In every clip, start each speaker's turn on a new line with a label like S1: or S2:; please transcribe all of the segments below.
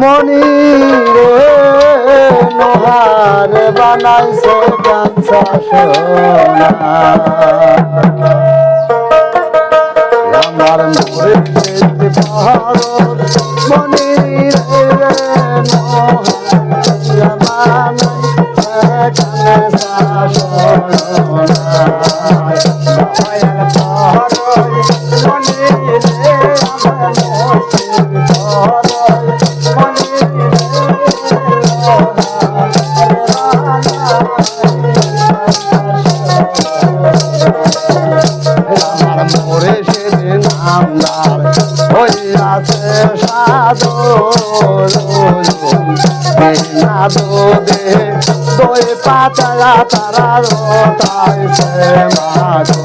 S1: মনি রে নোহার বানাইছে কাঞ্চা সোনা। আমার মোরে যেতে আমদার হইয়াছে সাধু বিনা দুধে দই পাতলা তারা রোটাইছে মাগো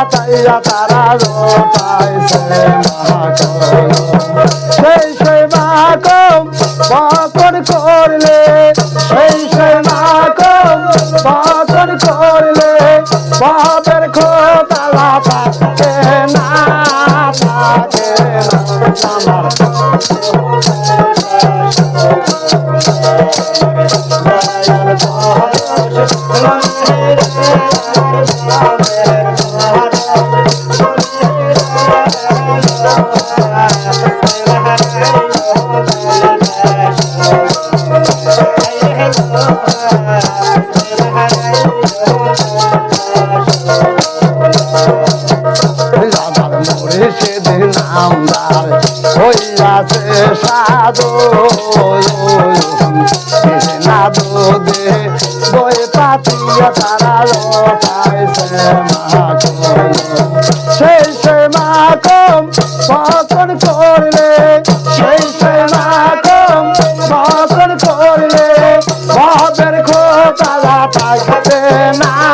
S1: দই পাতাইয়া তারা রোটাইছে মাখন সেই সেই মাকম মোরে সেদিন আমদার হইয়াছে না দুধে বই পাতিয়া তারা রটাইছে মাখন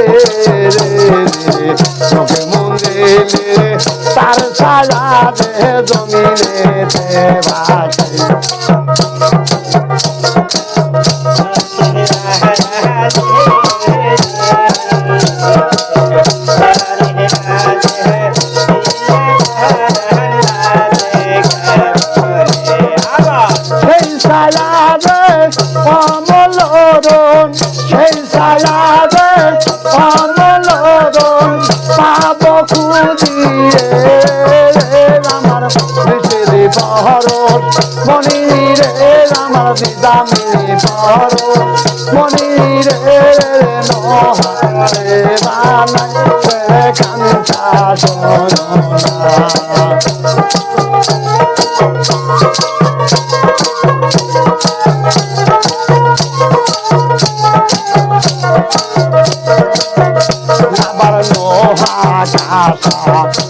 S1: রাহারালে চোখে মন্দিরে তার ছায়া দে জমিনেতে ভাসে ছায়াবে বহরণ মনি রে আমার বিদামি বহরণ মনি রে নহরে বানাই কান্তা সোনা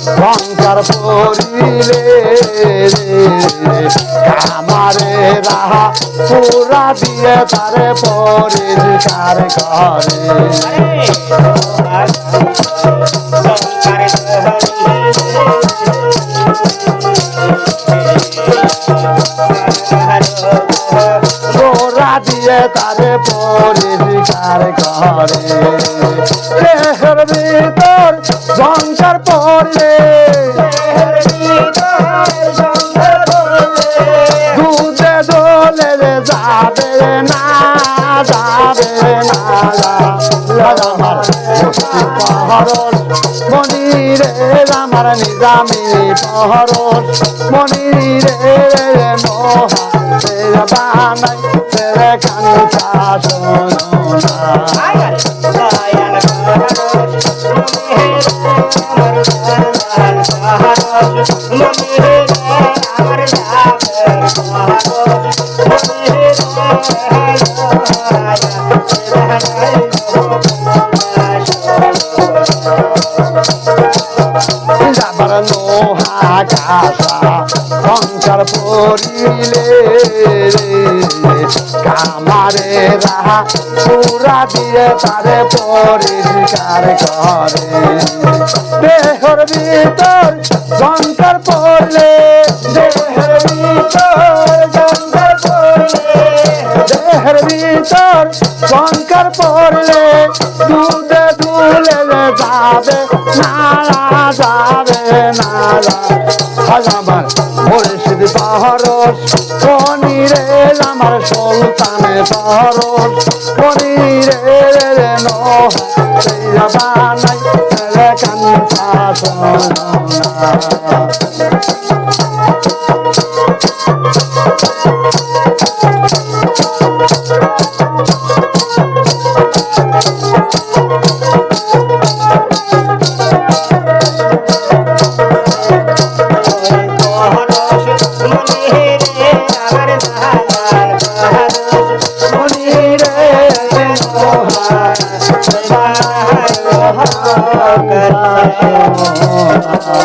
S1: সংসার করিলে আমারে রাহা পুরা দিয়ে তারে পরিষ্কার করে গোরা দিয়ে তারে পরিষ্কার করে দেহের যাবে না আমার মুক্তি পাহাড় মনি রে আমার নিজামি পহরস মনি রে মোহা বানাই তেরে কান্তা সোনা যাবার কাসা শঙ্কর পরিলে কামারে রাহা পুরা দিয়ে তারে পরিষ্কার করে। দেহর ভিতর শঙ্কর পড়লে, দেহের ভিতর শঙ্কর পড়লে, দেহের ভিতর শঙ্কর পড়লে, দুধে দুলে যাবে নালা যাবে নালা আজ আমার মুর্শিদ পাহরস পনিরে আমার সুলতানে পাহরস বানাই কান্তা সোনা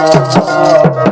S1: Oh, oh, oh.